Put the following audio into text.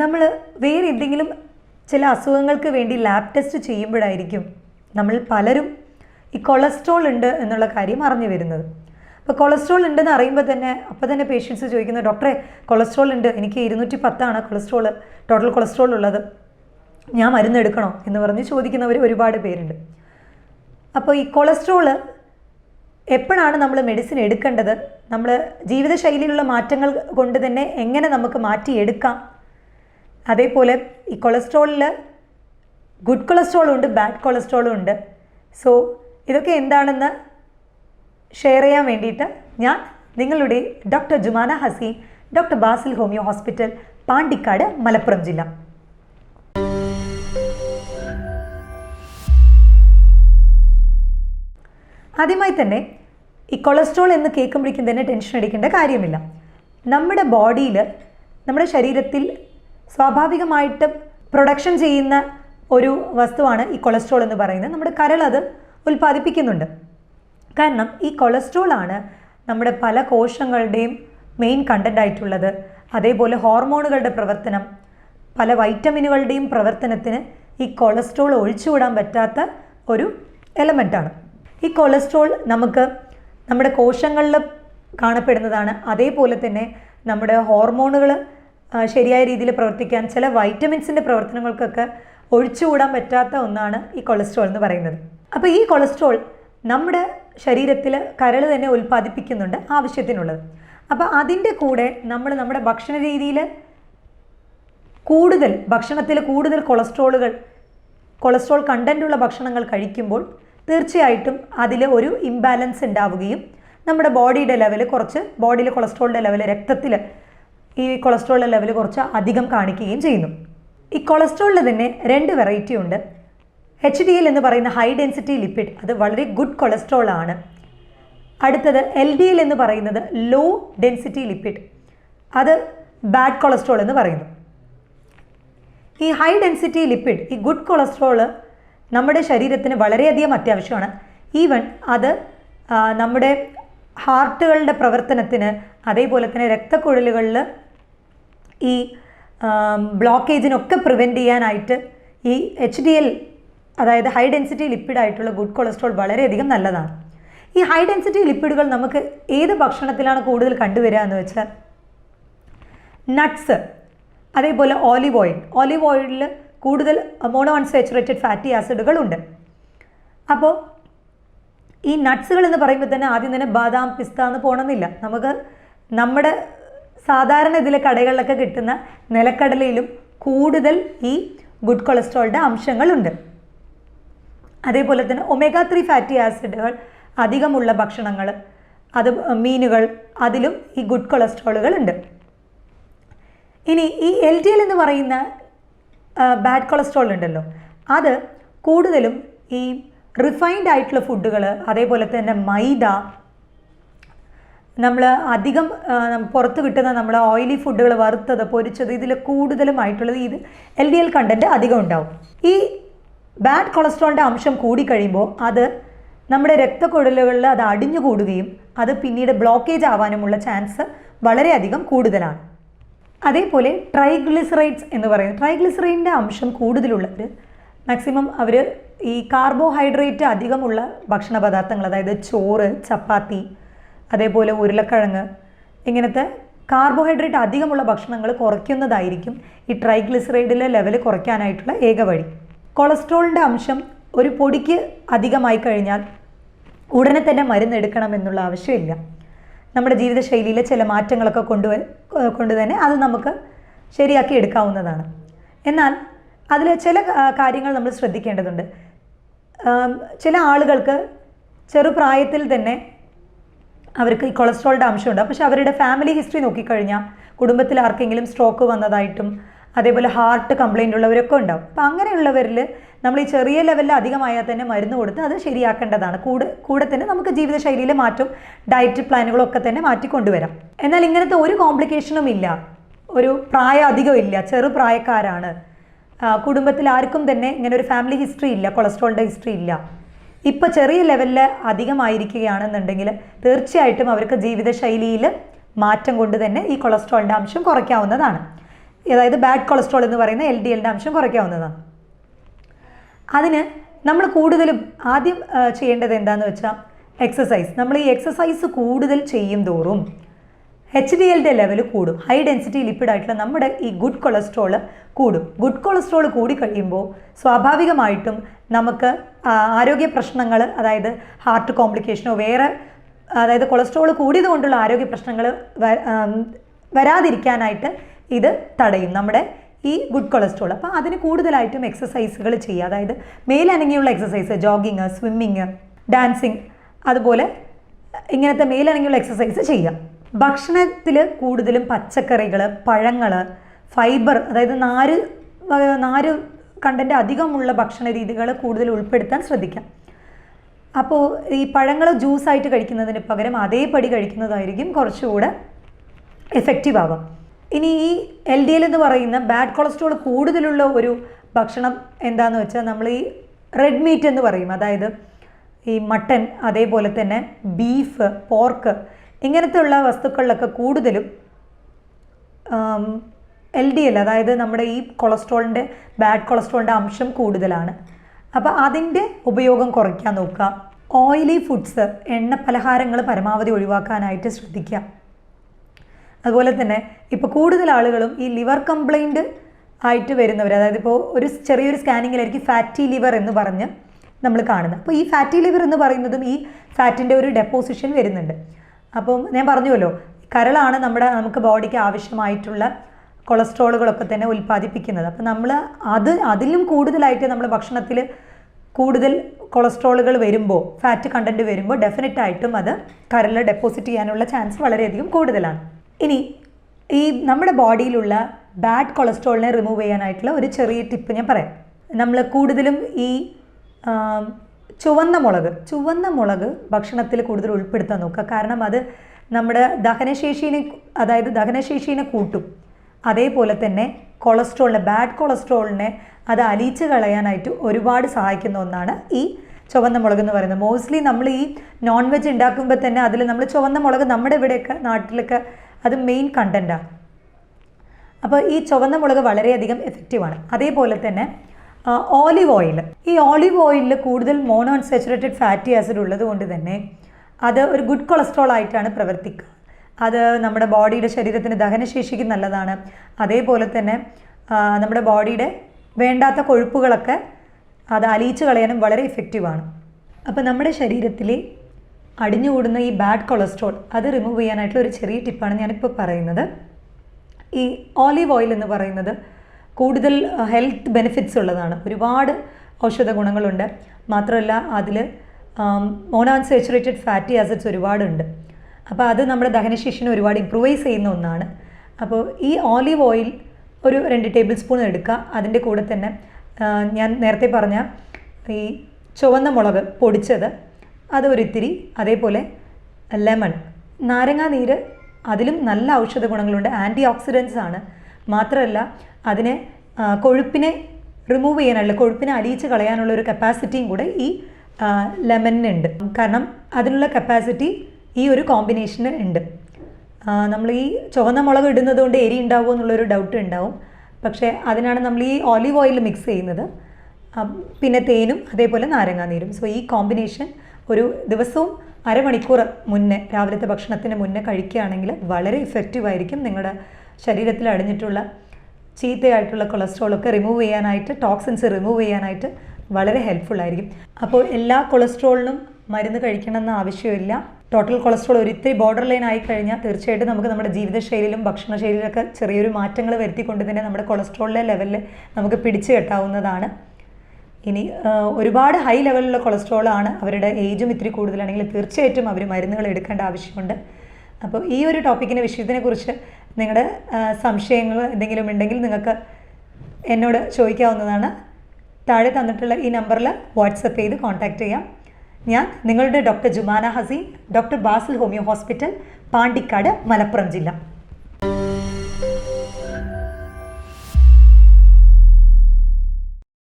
നമ്മൾ വേറെ എന്തെങ്കിലും ചില അസുഖങ്ങൾക്ക് വേണ്ടി ലാബ് ടെസ്റ്റ് ചെയ്യുമ്പോഴായിരിക്കും നമ്മൾ പലരും ഈ കൊളസ്ട്രോൾ ഉണ്ട് എന്നുള്ള കാര്യം അറിഞ്ഞു വരുന്നത്. അപ്പോൾ കൊളസ്ട്രോൾ ഉണ്ടെന്ന് അറിയുമ്പോൾ തന്നെ അപ്പോൾ തന്നെ പേഷ്യൻസ് ചോദിക്കുന്നു ഡോക്ടറെ കൊളസ്ട്രോൾ ഉണ്ട്. എനിക്ക് ഇരുന്നൂറ്റി പത്താണ് കൊളസ്ട്രോൾ ടോട്ടൽ കൊളസ്ട്രോൾ ഉള്ളത്. ഞാൻ മരുന്ന് എടുക്കണോ? എന്ന് പറഞ്ഞ് ചോദിക്കുന്നവർ ഒരുപാട് പേരുണ്ട്. അപ്പോൾ ഈ കൊളസ്ട്രോൾ എപ്പോഴാണ് നമ്മൾ മെഡിസിൻ എടുക്കേണ്ടത്? നമ്മൾ ജീവിതശൈലിയിലുള്ള മാറ്റങ്ങൾ കൊണ്ട് തന്നെ എങ്ങനെ നമുക്ക് മാറ്റിയെടുക്കാം? അതേപോലെ ഈ കൊളസ്ട്രോളിൽ ഗുഡ് കൊളസ്ട്രോളും ഉണ്ട് ബാഡ് കൊളസ്ട്രോളും ഉണ്ട്. സോ ഇതൊക്കെ എന്താണെന്ന് ഷെയർ ചെയ്യാൻ വേണ്ടിയിട്ട് ഞാൻ നിങ്ങളുടെ doctor Jumana Haseen doctor Basil homeo hospital Pandikkad Malappuram ജില്ല. ആദ്യമായി തന്നെ ഈ കൊളസ്ട്രോൾ എന്ന് കേൾക്കുമ്പോഴേക്കും തന്നെ ടെൻഷൻ അടിക്കേണ്ട കാര്യമില്ല. നമ്മുടെ ബോഡിയിൽ നമ്മുടെ ശരീരത്തിൽ സ്വാഭാവികമായിട്ടും പ്രൊഡക്ഷൻ ചെയ്യുന്ന ഒരു വസ്തുവാണ് ഈ കൊളസ്ട്രോൾ എന്ന് പറയുന്നത്. നമ്മുടെ കരൾ അത് ഉൽപ്പാദിപ്പിക്കുന്നുണ്ട്. കാരണം ഈ കൊളസ്ട്രോൾ ആണ് നമ്മുടെ പല കോശങ്ങളുടെയും മെയിൻ കണ്ടന്റ് ആയിട്ടുള്ളത്. അതേപോലെ ഹോർമോണുകളുടെ പ്രവർത്തനം പല വൈറ്റമിനുകളുടെയും പ്രവർത്തനത്തിന് ഈ കൊളസ്ട്രോൾ ഒഴിച്ചുവിടാൻ പറ്റാത്ത ഒരു എലമെന്റാണ് ഈ കൊളസ്ട്രോൾ നമുക്ക് നമ്മുടെ കോശങ്ങളിൽ കാണപ്പെടുന്നതാണ്. അതേപോലെ തന്നെ നമ്മുടെ ഹോർമോണുകൾ ശരിയായ രീതിയിൽ പ്രവർത്തിക്കാൻ ചില വൈറ്റമിൻസിന്റെ പ്രവർത്തനങ്ങൾക്കൊക്കെ ഒഴിച്ചുകൂടാൻ പറ്റാത്ത ഒന്നാണ് ഈ കൊളസ്ട്രോൾ എന്ന് പറയുന്നത്. അപ്പോൾ ഈ കൊളസ്ട്രോൾ നമ്മുടെ ശരീരത്തിൽ കരൾ തന്നെ ഉൽപ്പാദിപ്പിക്കുന്നുണ്ട് ആവശ്യത്തിനുള്ളത്. അപ്പോൾ അതിന്റെ കൂടെ നമ്മൾ നമ്മുടെ ഭക്ഷണ രീതിയിൽ കൂടുതൽ ഭക്ഷണത്തിൽ കൂടുതൽ കൊളസ്ട്രോളുകൾ കൊളസ്ട്രോൾ കണ്ടന്റുള്ള ഭക്ഷണങ്ങൾ കഴിക്കുമ്പോൾ തീർച്ചയായിട്ടും അതിൽ ഒരു ഇംബാലൻസ് ഉണ്ടാവുകയും നമ്മുടെ ബോഡിയുടെ ലെവൽ കുറച്ച് ബോഡിയിലെ കൊളസ്ട്രോളിന്റെ ലെവൽ രക്തത്തിൽ ഈ കൊളസ്ട്രോളിന്റെ ലെവൽ കുറച്ച് അധികം കാണിക്കുകയും ചെയ്യുന്നു. ഈ കൊളസ്ട്രോളിൽ തന്നെ രണ്ട് വെറൈറ്റി ഉണ്ട്. എച്ച് ഡി എൽ എന്ന് പറയുന്ന ഹൈ ഡെൻസിറ്റി ലിപ്പിഡ് അത് വളരെ ഗുഡ് കൊളസ്ട്രോൾ ആണ്. അടുത്തത് എൽ ഡി എൽ എന്ന് പറയുന്നത് ലോ ഡെൻസിറ്റി ലിപ്പിഡ് അത് ബാഡ് കൊളസ്ട്രോൾ എന്ന് പറയുന്നു. ഈ ഹൈ ഡെൻസിറ്റി ലിപ്പിഡ് ഈ ഗുഡ് കൊളസ്ട്രോൾ നമ്മുടെ ശരീരത്തിന് വളരെയധികം അത്യാവശ്യമാണ്. ഈവൻ അത് നമ്മുടെ ഹാർട്ടുകളുടെ പ്രവർത്തനത്തിന് അതേപോലെ തന്നെ രക്തക്കുഴലുകളിൽ ഈ ബ്ലോക്കേജിനൊക്കെ പ്രിവെന്റ് ചെയ്യാനായിട്ട് ഈ എച്ച് ഡി എൽ അതായത് ഹൈ ഡെൻസിറ്റി ലിപ്പിഡ് ആയിട്ടുള്ള ഗുഡ് കൊളസ്ട്രോൾ വളരെയധികം നല്ലതാണ്. ഈ ഹൈ ഡെൻസിറ്റി ലിപ്പിഡുകൾ നമുക്ക് ഏത് ഭക്ഷണത്തിലാണ് കൂടുതൽ കണ്ടുവരിക എന്ന് വെച്ചാൽ നട്ട്സ് അതേപോലെ ഓലിവ് ഓയിൽ ഓലിവ് ഓയിലിൽ കൂടുതൽ മോണോ അൺസാച്ചുറേറ്റഡ് ഫാറ്റി ആസിഡുകളുണ്ട് അപ്പോൾ ഈ നട്ട്സുകൾ എന്ന് പറയുമ്പോൾ തന്നെ ആദ്യം തന്നെ ബാദാം പിസ്ത എന്ന് പോകണമെന്നില്ല നമുക്ക് നമ്മുടെ സാധാരണ ഇതിലെ കടകളിലൊക്കെ കിട്ടുന്ന നിലക്കടലയിലും കൂടുതൽ ഈ ഗുഡ് കൊളസ്ട്രോളിന്റെ അംശങ്ങളുണ്ട്. അതേപോലെ തന്നെ ഒമേഗ ത്രീ ഫാറ്റി ആസിഡുകൾ അധികമുള്ള ഭക്ഷണങ്ങൾ അത് മീനുകൾ അതിലും ഈ ഗുഡ് കൊളസ്ട്രോളുകൾ ഉണ്ട്. ഇനി ഈ എൽ ഡി എൽ എന്ന് പറയുന്ന ബാഡ് കൊളസ്ട്രോൾ ഉണ്ടല്ലോ അത് കൂടുതലും ഈ റിഫൈൻഡ് ആയിട്ടുള്ള ഫുഡുകൾ അതേപോലെ തന്നെ മൈദ. നമ്മൾ അധികം പുറത്ത് കിട്ടുന്ന നമ്മൾ ഓയിലി ഫുഡുകൾ വറുത്തത് പൊരിച്ചത് ഇതിൽ കൂടുതലുമായിട്ടുള്ളത് ഇത് എൽ ഡി എൽ കണ്ടന്റ് അധികം ഉണ്ടാവും. ഈ ബാഡ് കൊളസ്ട്രോളിന്റെ അംശം കൂടിക്കഴിയുമ്പോൾ അത് നമ്മുടെ രക്തക്കുഴലുകളിൽ അത് അടിഞ്ഞു കൂടുകയും അത് പിന്നീട് ബ്ലോക്കേജ് ആവാനുമുള്ള ചാൻസ് വളരെയധികം കൂടുതലാണ്. അതേപോലെ ട്രൈഗ്ലിസറൈഡ്സ് എന്ന് പറയുന്നത്. ട്രൈഗ്ലിസറൈഡിന്റെ അംശം കൂടുതലുള്ളവർ മാക്സിമം അവർ ഈ കാർബോഹൈഡ്രേറ്റ് അധികമുള്ള ഭക്ഷണ പദാർത്ഥങ്ങൾ അതായത് ചോറ് ചപ്പാത്തി അതേപോലെ ഉരുളക്കിഴങ്ങ് ഇങ്ങനത്തെ കാർബോഹൈഡ്രേറ്റ് അധികമുള്ള ഭക്ഷണങ്ങൾ കുറയ്ക്കുന്നതായിരിക്കും ഈ ട്രൈഗ്ലിസറൈഡിലെ ലെവൽ കുറയ്ക്കാനായിട്ടുള്ള ഏക വഴി. കൊളസ്ട്രോളിന്റെ അംശം ഒരു പൊടിക്ക് അധികമായി കഴിഞ്ഞാൽ ഉടനെ തന്നെ മരുന്ന് എടുക്കണമെന്നുള്ള ആവശ്യമില്ല. നമ്മുടെ ജീവിതശൈലിയിലെ ചില മാറ്റങ്ങളൊക്കെ കൊണ്ടുവ കൊണ്ട് തന്നെ അത് നമുക്ക് ശരിയാക്കി എടുക്കാവുന്നതാണ്. എന്നാൽ അതിൽ ചില കാര്യങ്ങൾ നമ്മൾ ശ്രദ്ധിക്കേണ്ടതുണ്ട്. ചില ആളുകൾക്ക് ചെറുപ്രായത്തിൽ തന്നെ അവർക്ക് ഈ കൊളസ്ട്രോളിന്റെ അംശമുണ്ട്. പക്ഷെ അവരുടെ ഫാമിലി ഹിസ്റ്ററി നോക്കിക്കഴിഞ്ഞാൽ കുടുംബത്തിൽ ആർക്കെങ്കിലും സ്ട്രോക്ക് വന്നതായിട്ടും അതേപോലെ ഹാർട്ട് കംപ്ലൈന്റ് ഉള്ളവരൊക്കെ ഉണ്ടാവും. അപ്പം അങ്ങനെയുള്ളവരിൽ നമ്മൾ ഈ ചെറിയ ലെവലിൽ അധികമായാൽ തന്നെ മരുന്ന് കൊടുത്ത് അത് ശരിയാക്കേണ്ടതാണ്. കൂടെ കൂടെ തന്നെ നമുക്ക് ജീവിതശൈലിയിലെ മാറ്റം ഡയറ്റ് പ്ലാനുകളൊക്കെ തന്നെ മാറ്റിക്കൊണ്ടുവരാം എന്നാൽ ഇങ്ങനത്തെ ഒരു കോംപ്ലിക്കേഷനും ഇല്ല. ഒരു പ്രായം അധികം ഇല്ല. ചെറുപ്രായക്കാരാണ് കുടുംബത്തിൽ ആർക്കും തന്നെ ഇങ്ങനെ ഒരു ഫാമിലി ഹിസ്റ്ററി ഇല്ല കൊളസ്ട്രോളിന്റെ ഹിസ്റ്ററി ഇല്ല. ഇപ്പോൾ ചെറിയ ലെവലിൽ അധികമായിരിക്കുകയാണെന്നുണ്ടെങ്കിൽ തീർച്ചയായിട്ടും അവർക്ക് ജീവിതശൈലിയിൽ മാറ്റം കൊണ്ട് തന്നെ ഈ കൊളസ്ട്രോളിന്റെ അംശം കുറയ്ക്കാവുന്നതാണ്. അതായത് ബാഡ് കൊളസ്ട്രോൾ എന്ന് പറയുന്ന എൽ ഡി എല്ലിന്റെ അംശം കുറയ്ക്കാവുന്നതാണ്. അതിന് നമ്മൾ കൂടുതലും ആദ്യം ചെയ്യേണ്ടത് എന്താണെന്ന് വെച്ചാൽ എക്സസൈസ് നമ്മൾ ഈ എക്സസൈസ് കൂടുതൽ ചെയ്യും തോറും എച്ച് ഡി എല്ലിന്റെ ലെവൽ കൂടും. ഹൈ ഡെൻസിറ്റി ലിപ്പിഡ് ആയിട്ടുള്ള നമ്മുടെ ഈ ഗുഡ് കൊളസ്ട്രോൾ കൂടും. ഗുഡ് കൊളസ്ട്രോൾ കൂടി കഴിയുമ്പോൾ സ്വാഭാവികമായിട്ടും നമുക്ക് ആരോഗ്യ പ്രശ്നങ്ങൾ അതായത് ഹാർട്ട് കോംപ്ലിക്കേഷനോ വേറെ അതായത് കൊളസ്ട്രോൾ കൂടിയതുകൊണ്ടുള്ള ആരോഗ്യ പ്രശ്നങ്ങൾ വരാതിരിക്കാനായിട്ട് ഇത് തടയും നമ്മുടെ ഈ ഗുഡ് കൊളസ്ട്രോൾ അപ്പോൾ അതിന് കൂടുതലായിട്ടും എക്സസൈസുകൾ ചെയ്യുക. അതായത് മേലനങ്ങിയുള്ള എക്സസൈസ് ജോഗിങ് സ്വിമ്മിങ് ഡാൻസിങ് അതുപോലെ ഇങ്ങനത്തെ മേലനങ്ങിയുള്ള എക്സസൈസ് ചെയ്യുക. ഭക്ഷണത്തിൽ കൂടുതലും പച്ചക്കറികൾ പഴങ്ങൾ ഫൈബർ അതായത് നാര് നാര് കണ്ടന്റ് അധികമുള്ള ഭക്ഷണ രീതികൾ കൂടുതൽ ഉൾപ്പെടുത്താൻ ശ്രദ്ധിക്കാം. അപ്പോൾ ഈ പഴങ്ങൾ ജ്യൂസായിട്ട് കഴിക്കുന്നതിന് പകരം അതേപടി കഴിക്കുന്നതായിരിക്കും കുറച്ചുകൂടെ എഫക്റ്റീവ് ആവാം. ഇനി ഈ എൽ ഡി എൽ എന്ന് പറയുന്ന ബാഡ് കൊളസ്ട്രോൾ കൂടുതലുള്ള ഒരു ഭക്ഷണം എന്താന്ന് വെച്ചാൽ നമ്മൾ ഈ റെഡ് മീറ്റ് എന്ന് പറയും. അതായത് ഈ മട്ടൻ അതേപോലെ തന്നെ ബീഫ് പോർക്ക് ഇങ്ങനത്തെ ഉള്ള വസ്തുക്കളിലൊക്കെ കൂടുതലും എൽ ഡി എൽ അതായത് നമ്മുടെ ഈ കൊളസ്ട്രോളിന്റെ ബാഡ് കൊളസ്ട്രോളിന്റെ അംശം കൂടുതലാണ്. അപ്പോൾ അതിന്റെ ഉപയോഗം കുറയ്ക്കാൻ നോക്കുക. ഓയിലി ഫുഡ്സ് എണ്ണ പലഹാരങ്ങൾ പരമാവധി ഒഴിവാക്കാനായിട്ട് ശ്രദ്ധിക്കുക. അതുപോലെ തന്നെ ഇപ്പോൾ കൂടുതൽ ആളുകളും ഈ ലിവർ കംപ്ലൈന്റ് ആയിട്ട് വരുന്നവർ അതായത് ഇപ്പോൾ ഒരു ചെറിയൊരു സ്കാനിങ്ങിലായിരിക്കും ഫാറ്റി ലിവർ എന്ന് പറഞ്ഞ് നമ്മൾ കാണുന്നത്. അപ്പോൾ ഈ ഫാറ്റി ലിവർ എന്ന് പറയുന്നതും ഈ ഫാറ്റിന്റെ ഒരു ഡെപ്പോസിഷൻ വരുന്നുണ്ട്. അപ്പം ഞാൻ പറഞ്ഞുവല്ലോ കരളാണ് നമ്മുടെ നമുക്ക് ബോഡിക്ക് ആവശ്യമായിട്ടുള്ള കൊളസ്ട്രോളുകളൊക്കെ തന്നെ ഉൽപ്പാദിപ്പിക്കുന്നത്. അപ്പം നമ്മൾ അത് അതിലും കൂടുതലായിട്ട് നമ്മൾ ഭക്ഷണത്തിൽ കൂടുതൽ കൊളസ്ട്രോളുകൾ വരുമ്പോൾ ഫാറ്റ് കണ്ടന്റ് വരുമ്പോൾ ഡെഫിനറ്റ് ആയിട്ടും അത് കരളിൽ ഡെപ്പോസിറ്റ് ചെയ്യാനുള്ള ചാൻസ് വളരെയധികം കൂടുതലാണ്. ഇനി ഈ നമ്മുടെ ബോഡിയിലുള്ള ബാഡ് കൊളസ്ട്രോളിനെ റിമൂവ് ചെയ്യാനായിട്ടുള്ള ഒരു ചെറിയ ടിപ്പ് ഞാൻ പറയാം. നമ്മൾ കൂടുതലും ഈ ചുവന്ന മുളക് ചുവന്ന മുളക് ഭക്ഷണത്തിൽ കൂടുതൽ ഉൾപ്പെടുത്താൻ നോക്കുക. കാരണം അത് നമ്മുടെ ദഹനശേഷിനെ അതായത് ദഹനശേഷിനെ കൂട്ടും. അതേപോലെ തന്നെ കൊളസ്ട്രോളിനെ ബാഡ് കൊളസ്ട്രോളിനെ അത് അലിയിച്ച് കളയാനായിട്ട് ഒരുപാട് സഹായിക്കുന്ന ഒന്നാണ് ഈ ചുവന്ന മുളക് എന്ന് പറയുന്നത്. മോസ്റ്റ്ലി നമ്മൾ ഈ നോൺ വെജ് ഉണ്ടാക്കുമ്പോൾ തന്നെ അതിൽ നമ്മൾ ചുവന്ന മുളക് നമ്മുടെ ഇവിടെയൊക്കെ നാട്ടിലൊക്കെ അത് മെയിൻ കണ്ടന്റാണ് അപ്പോൾ ഈ ചുവന്ന മുളക് വളരെയധികം എഫക്റ്റീവാണ് അതേപോലെ തന്നെ ഓലിവ് ഓയിൽ ഈ ഓലിവ് ഓയിലിൽ കൂടുതൽ മോണോ അൺസാച്ചുറേറ്റഡ് ഫാറ്റി ആസിഡ് ഉള്ളത് കൊണ്ട് തന്നെ അത് ഒരു ഗുഡ് കൊളസ്ട്രോൾ ആയിട്ടാണ് പ്രവർത്തിക്കുക. അത് നമ്മുടെ ബോഡിയുടെ ശരീരത്തിന് ദഹനശേഷിക്ക് നല്ലതാണ്. അതേപോലെ തന്നെ നമ്മുടെ ബോഡിയുടെ വേണ്ടാത്ത കൊഴുപ്പുകളൊക്കെ അത് അലിയിച്ച് കളയാനും വളരെ ഇഫക്റ്റീവാണ് അപ്പോൾ നമ്മുടെ ശരീരത്തിൽ അടിഞ്ഞുകൂടുന്ന ഈ ബാഡ് കൊളസ്ട്രോൾ അത് റിമൂവ് ചെയ്യാനായിട്ടുള്ള ഒരു ചെറിയ ടിപ്പാണ് ഞാനിപ്പോൾ പറയുന്നത്. ഈ ഓലിവ് ഓയിൽ എന്ന് പറയുന്നത് കൂടുതൽ ഹെൽത്ത് ബെനിഫിറ്റ്സ് ഉള്ളതാണ്. ഒരുപാട് ഔഷധ ഗുണങ്ങളുണ്ട്. മാത്രമല്ല അതിൽ മോണോഅൺസാച്ചുറേറ്റഡ് ഫാറ്റി ആസിഡ്സ് ഒരുപാടുണ്ട്. അപ്പോൾ അത് നമ്മുടെ ദഹനശേഷിനെ ഒരുപാട് ഇമ്പ്രൂവൈസ് ചെയ്യുന്ന ഒന്നാണ്. അപ്പോൾ ഈ ഓലിവ് ഓയിൽ ഒരു രണ്ട് ടേബിൾ സ്പൂൺ എടുക്കുക. അതിന്റെ കൂടെ തന്നെ ഞാൻ നേരത്തെ പറഞ്ഞ ഈ ചുവന്ന മുളക് പൊടിച്ചത് അത് ഒരിത്തിരി അതേപോലെ ലെമൺ നാരങ്ങാ നീര് അതിലും നല്ല ഔഷധ ഗുണങ്ങളുണ്ട്. ആന്റി ഓക്സിഡൻസ് ആണ്. മാത്രമല്ല അതിനെ കൊഴുപ്പിനെ റിമൂവ് ചെയ്യാനുള്ള കൊഴുപ്പിനെ അലിയിച്ച് കളയാനുള്ള ഒരു കപ്പാസിറ്റിയും കൂടെ ഈ ലെമണിനുണ്ട് കാരണം അതിനുള്ള കപ്പാസിറ്റി ഈ ഒരു കോമ്പിനേഷന് ഉണ്ട്. നമ്മൾ ഈ ചുവന്ന മുളക് ഇടുന്നത് കൊണ്ട് എരി ഉണ്ടാവുമോ എന്നുള്ളൊരു ഡൗട്ട് ഉണ്ടാവും. പക്ഷേ അതിനാണ് നമ്മൾ ഈ ഓലിവ് ഓയിൽ മിക്സ് ചെയ്യുന്നത്. പിന്നെ തേനും അതേപോലെ നാരങ്ങാനീരും സോ ഈ കോമ്പിനേഷൻ ഒരു ദിവസവും അരമണിക്കൂർ മുന്നേ രാവിലത്തെ ഭക്ഷണത്തിന് മുന്നേ കഴിക്കുകയാണെങ്കിൽ വളരെ ഇഫക്റ്റീവ് ആയിരിക്കും നിങ്ങളുടെ ശരീരത്തിൽ അടിഞ്ഞിട്ടുള്ള ചീത്തയായിട്ടുള്ള കൊളസ്ട്രോളൊക്കെ റിമൂവ് ചെയ്യാനായിട്ട് ടോക്സിൻസ് റിമൂവ് ചെയ്യാനായിട്ട് വളരെ ഹെൽപ്ഫുൾ ആയിരിക്കും. അപ്പോൾ എല്ലാ കൊളസ്ട്രോളിനും മരുന്ന് കഴിക്കണമെന്ന് ആവശ്യമില്ല. ടോട്ടൽ കൊളസ്ട്രോൾ ഒരിത്തിരി ബോർഡർ ലൈൻ ആയി കഴിഞ്ഞാൽ തീർച്ചയായിട്ടും നമുക്ക് നമ്മുടെ ജീവിതശൈലിയിലും ഭക്ഷണശൈലിയിലൊക്കെ ചെറിയൊരു മാറ്റങ്ങൾ വരുത്തിക്കൊണ്ട് തന്നെ നമ്മുടെ കൊളസ്ട്രോളിലെ ലെവലിൽ നമുക്ക് പിടിച്ചു കെട്ടാവുന്നതാണ്. ഇനി ഒരുപാട് ഹൈ ലെവലിലുള്ള കൊളസ്ട്രോളാണ് അവരുടെ ഏജും ഇത്തിരി കൂടുതലാണെങ്കിൽ തീർച്ചയായിട്ടും അവർ മരുന്നുകൾ എടുക്കേണ്ട ആവശ്യമുണ്ട്. അപ്പോൾ ഈ ഒരു ടോപ്പിക്കിനെ വിഷയത്തിനെ കുറിച്ച് നിങ്ങളുടെ സംശയങ്ങൾ എന്തെങ്കിലും ഉണ്ടെങ്കിൽ നിങ്ങൾക്ക് എന്നോട് ചോദിക്കാവുന്നതാണ്. താഴെ തന്നിട്ടുള്ള ഈ നമ്പറിൽ വാട്സപ്പ് ചെയ്ത് കോൺടാക്റ്റ് ചെയ്യാം. ഞാൻ നിങ്ങളുടെ doctor Jumana Haseen doctor Basil homeo hospital Pandikkad Malappuram ജില്ല.